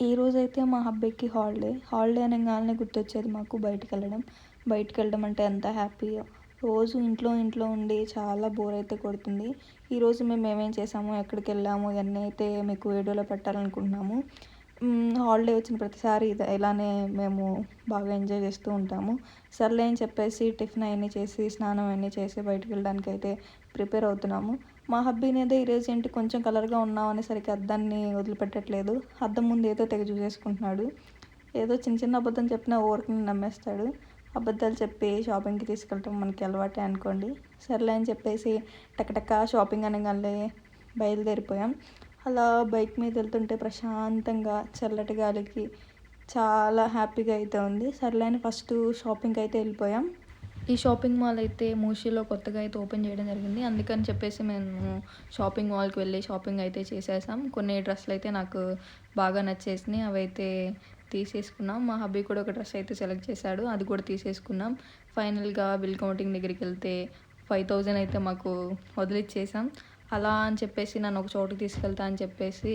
ఈ రోజైతే మా హబ్బీకి హాలిడే. హాలిడే అనగానే గుర్తొచ్చేది మాకు బయటకు వెళ్ళడం బయటికి వెళ్ళడం అంటే ఎంత హ్యాపీయో రోజు ఇంట్లో ఇంట్లో ఉండి చాలా బోర్ అయితే కొడుతుంది ఈరోజు మేము ఏమేం చేసాము ఎక్కడికి వెళ్ళాము ఇవన్నీ అయితే మీకు వీడియోలో పెట్టాలనుకుంటున్నాము. హాలిడే వచ్చిన ప్రతిసారి ఇది ఇలానే మేము బాగా ఎంజాయ్ చేస్తూ ఉంటాము. సర్లే అని చెప్పేసి టిఫిన్ అవన్నీ చేసి స్నానం అవన్నీ చేసి బయటకు వెళ్ళడానికి అయితే ప్రిపేర్ అవుతున్నాము. మా హబ్బీ అయితే ఈరోజు ఏంటి? కొంచెం కలర్గా ఉన్నావు అనేసరికి అద్దాన్ని వదిలిపెట్టట్లేదు. అద్దం ముందు ఏదో తెగ చూసేసుకుంటున్నాడు. ఏదో చిన్న చిన్న అబద్ధం చెప్పినా ఊరికి నమ్మేస్తాడు. అబద్ధాలు చెప్పి షాపింగ్కి తీసుకెళ్ళటం మనకి అలవాటే అనుకోండి. సర్లే అని చెప్పేసి టకటక షాపింగ్ అనగానే బయలుదేరిపోయాం. అలా బైక్ మీద వెళ్తుంటే ప్రశాంతంగా చల్లటి గాలికి చాలా హ్యాపీగా అయితే ఉంది. సర్లే అని ఫస్ట్ షాపింగ్కి అయితే వెళ్ళిపోయాం. ఈ షాపింగ్ మాల్ అయితే మూషీలో కొత్తగా అయితే ఓపెన్ చేయడం జరిగింది. అందుకని చెప్పేసి మేము షాపింగ్ మాల్కి వెళ్ళి షాపింగ్ అయితే చేసేసాం. కొన్ని డ్రెస్సులు అయితే నాకు బాగా నచ్చేసినాయి. అవి అయితే తీసేసుకున్నాం. మా హబ్బీ కూడా ఒక డ్రెస్ అయితే సెలెక్ట్ చేశాడు. అది కూడా తీసేసుకున్నాం. ఫైనల్గా బిల్ కౌంటింగ్ దగ్గరికి వెళ్తే ఫైవ్ థౌజండ్ అయితే మాకు వదిలిచ్చేసాం. అలా అని చెప్పేసి నన్ను ఒక చోటుకి తీసుకెళ్తా అని చెప్పేసి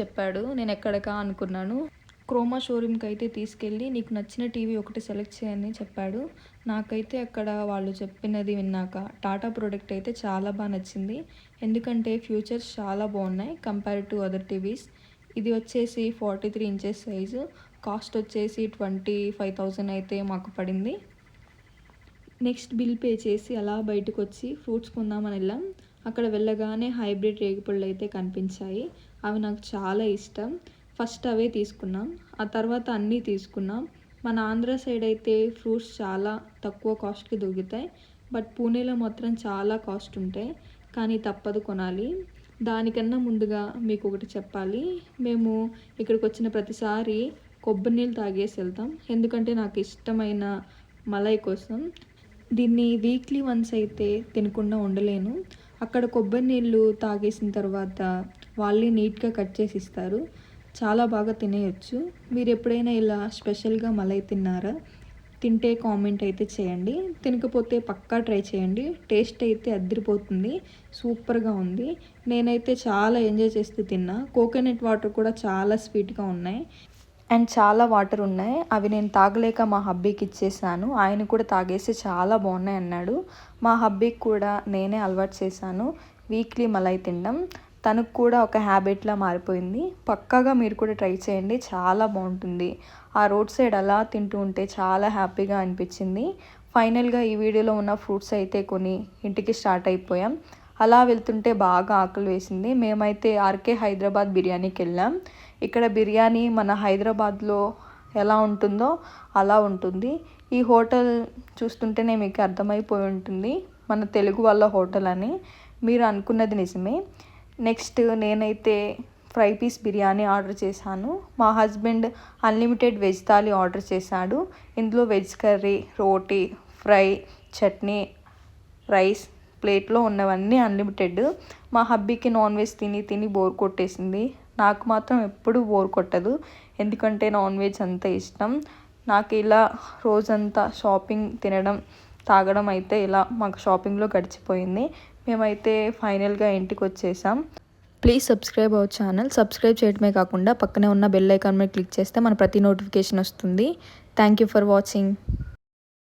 చెప్పాడు. నేను ఎక్కడికా అనుకున్నాను. క్రోమా షోరూమ్కి అయితే తీసుకెళ్ళి నీకు నచ్చిన టీవీ ఒకటి సెలెక్ట్ చేయని చెప్పాడు. నాకైతే అక్కడ వాళ్ళు చెప్పినది విన్నాక టాటా ప్రోడక్ట్ అయితే చాలా బాగా నచ్చింది. ఎందుకంటే ఫ్యూచర్స్ చాలా బాగున్నాయి కంపేర్ టు అదర్ టీవీస్. ఇది వచ్చేసి forty three inches size. Cost వచ్చేసి ట్వంటీ ఫైవ్ థౌజండ్ అయితే మాకు పడింది. నెక్స్ట్ బిల్ పే చేసి అలా బయటకు వచ్చి ఫ్రూట్స్ కొందామని వెళ్ళాం. అక్కడ వెళ్ళగానే హైబ్రిడ్ రేగిపళ్ళు అయితే కనిపించాయి. అవి నాకు చాలా ఇష్టం. ఫస్ట్ అవే తీసుకున్నాం. ఆ తర్వాత అన్నీ తీసుకున్నాం. మన ఆంధ్ర సైడ్ అయితే ఫ్రూట్స్ చాలా తక్కువ కాస్ట్కి దొరుకుతాయి. బట్ పూణేలో మాత్రం చాలా కాస్ట్ ఉంటాయి. కానీ తప్పదు కొనాలి. దానికన్నా ముందుగా మీకు ఒకటి చెప్పాలి. మేము ఇక్కడికి వచ్చిన ప్రతిసారి కొబ్బరి నీళ్ళు తాగేసి వెళ్తాం. ఎందుకంటే నాకు ఇష్టమైన మలై కోసం. దీన్ని వీక్లీ వన్స్ అయితే తినకుండా ఉండలేను. అక్కడ కొబ్బరి నీళ్ళు తాగేసిన తర్వాత వాళ్ళే నీట్గా కట్ చేసి ఇస్తారు. చాలా బాగా తినేయచ్చు. మీరు ఎప్పుడైనా ఇలా స్పెషల్గా మలై తిన్నారా? తింటే కామెంట్ అయితే చేయండి. తినకపోతే పక్కా ట్రై చేయండి. టేస్ట్ అయితే అద్దరిపోతుంది. సూపర్గా ఉంది. నేనైతే చాలా ఎంజాయ్ చేస్తూ తిన్నా. కోకోనట్ వాటర్ కూడా చాలా స్వీట్గా ఉన్నాయి. అండ్ చాలా వాటర్ ఉన్నాయి. అవి నేను తాగలేక మా హబ్బీకి ఇచ్చేసాను. ఆయన కూడా తాగేసి చాలా బాగున్నాయి అన్నాడు. మా హబ్బీకి కూడా నేనే అలవాటు చేశాను. వీక్లీ మలై తినడం. తనకు కూడా ఒక హ్యాబిట్లా మారిపోయింది. పక్కాగా మీరు కూడా ట్రై చేయండి. చాలా బాగుంటుంది. ఆ రోడ్ సైడ్ అలా తింటూ ఉంటే చాలా హ్యాపీగా అనిపించింది. ఫైనల్గా ఈ వీడియోలో ఉన్న ఫ్రూట్స్ అయితే కొని ఇంటికి స్టార్ట్ అయిపోయాం. అలా వెళ్తుంటే బాగా ఆకలి వేసింది. మేమైతే ఆర్కే హైదరాబాద్ బిర్యానీకి వెళ్ళాం. ఇక్కడ బిర్యానీ మన హైదరాబాద్లో ఎలా ఉంటుందో అలా ఉంటుంది. ఈ హోటల్ చూస్తుంటేనే మీకు అర్థమైపోయి ఉంటుంది. మన తెలుగు వాళ్ళ హోటల్ అని. మీరు అనుకున్నది నిజమే. నెక్స్ట్ నేనైతే ఫ్రై పీస్ బిర్యానీ ఆర్డర్ చేశాను. మా husband unlimited veg thali order చేశాడు. ఇందులో veg curry roti fry chutney rice ప్లేట్లో ఉన్నవన్నీ అన్లిమిటెడ్. మా హబ్బీకి నాన్ వెజ్ తిని తిని బోర్ కొట్టేసింది. నాకు మాత్రం ఎప్పుడు బోర్ కొట్టదు. ఎందుకంటే నాన్ వెజ్ అంత ఇష్టం. నాకు ఇలా రోజంతా షాపింగ్ తినడం తాగడం అయితే ఇలా మాకు షాపింగ్లో గడిచిపోయింది. మేమైతే ఫైనల్గా ఇంటికి వచ్చేసాం please subscribe our channel. Subscribe చేయడమే కాకుండా పక్కనే ఉన్న బెల్ ఐకాన్ మీద క్లిక్ చేస్తే మన ప్రతి నోటిఫికేషన్ వస్తుంది. Thank you for watching.